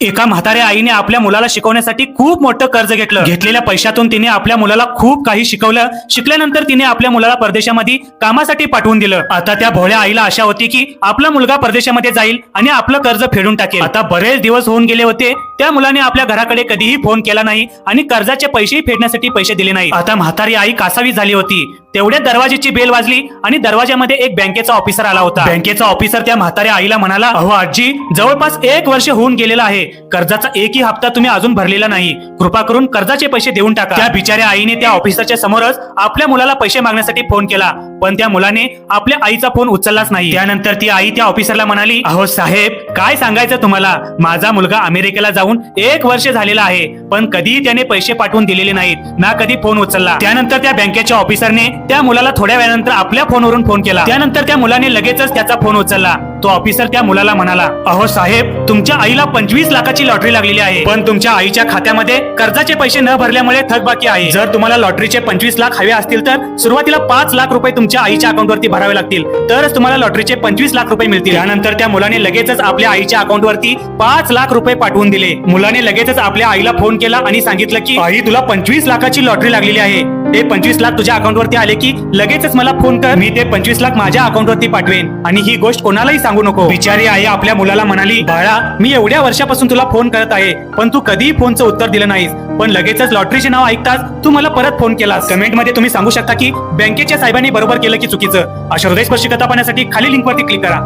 एका म्हाताऱ्या आईने आपल्या मुलाला शिकवण्यासाठी खूप मोठं कर्ज घेतलं. घेतलेल्या पैशातून तिने आपल्या मुलाला खूप काही शिकवलं. शिकल्यानंतर तिने आपल्या मुलाला परदेशामध्ये कामासाठी पाठवून दिलं. आता त्या भोळ्या आईला आशा होती की आपला मुलगा परदेशामध्ये जाईल आणि आपलं कर्ज फेडून टाकेल. आता बरेच दिवस होऊन गेले होते. त्या मुलाने आपल्या घराकडे कधीही फोन केला नाही आणि कर्जाचे पैसेही फेडण्यासाठी पैसे दिले नाही. आता म्हातारी आई कासावी झाली होती. तेवढ्या दरवाजेची बेल वाजली आणि दरवाजामध्ये एक बँकेचा ऑफिसर आला होता. बँकेचा ऑफिसर त्या म्हाताऱ्या आईला म्हणाला अहो आजी जवळपास एक वर्ष होऊन गेलेला आहे. कर्जाचा एकही हप्ता तुम्ही अजून भरलेला नाही. कृपा करून कर्जाचे पैसे देऊन टाका. त्या बिचाऱ्या आईने त्या ऑफिसरच्या समोरच आपल्या मुलाला पैसे मागण्यासाठी फोन केला पण त्या मुलाने आपल्या आईचा फोन उचललाच नाही. त्यानंतर ती आई त्या ऑफिसरला म्हणाली अहो साहेब काय सांगायचं तुम्हाला? माझा मुलगा अमेरिकेला जाऊन एक वर्ष झालेलं आहे पण कधीही त्याने पैसे पाठवून दिलेले नाहीत. ना कधी फोन उचलला. त्यानंतर त्या बँकेच्या ऑफिसरने त्या मुलाला थोड्या वेळानंतर आपल्या फोनवरून फोन केला. त्यानंतर त्या मुलाने लगेचच त्याचा फोन उचलला. तो ऑफिसर त्या मुलाला म्हणाला अहो साहेब तुमच्या आईला पंचवीस लाखाची लॉटरी लागलेली आहे. पण तुमच्या आईच्या खात्यामध्ये कर्जाचे पैसे न भरल्यामुळे थकबाकी आहे. जर तुम्हाला लॉटरीचे पंचवीस लाख हवे असतील तर सुरुवातीला पाच लाख रुपये तुमच्या आईच्या अकाउंटवरती भरावे लागतील. तरच तुम्हाला लॉटरीचे पंचवीस लाख रुपये मिळतील. त्यानंतर त्या मुलाने लगेचच आपल्या आईच्या अकाउंटवरती पाच लाख रुपये पाठवून दिले. मुलाने लगेचच आपल्या आईला फोन केला आणि सांगितलं की आई तुला पंचवीस लाखाची लॉटरी लागलेली आहे. ते पंचवीस लाख तुझ्या अकाउंटवरती आले की लगेचच मला फोन कर. मी ते पंचवीस लाख माझ्या अकाउंटवरती पाठवेन. आणि ही गोष्ट कोणालाही सांगू नको. बिचारी आई आपल्या मुलाला म्हणाली बाळा मी एवढ्या वर्षापासून तुला फोन करत आहे पण तू कधीही फोनचं उत्तर दिलं नाहीस. पण लगेचच लॉटरीचे नाव ऐकताच तू मला परत फोन केलास. कमेंटमध्ये तुम्ही सांगू शकता की बँकेच्या साहेबांनी बरोबर केलं की चुकीचं. अशा हृदयस्पर्शी कथा पाहण्यासाठी खाली लिंकवरती क्लिक करा.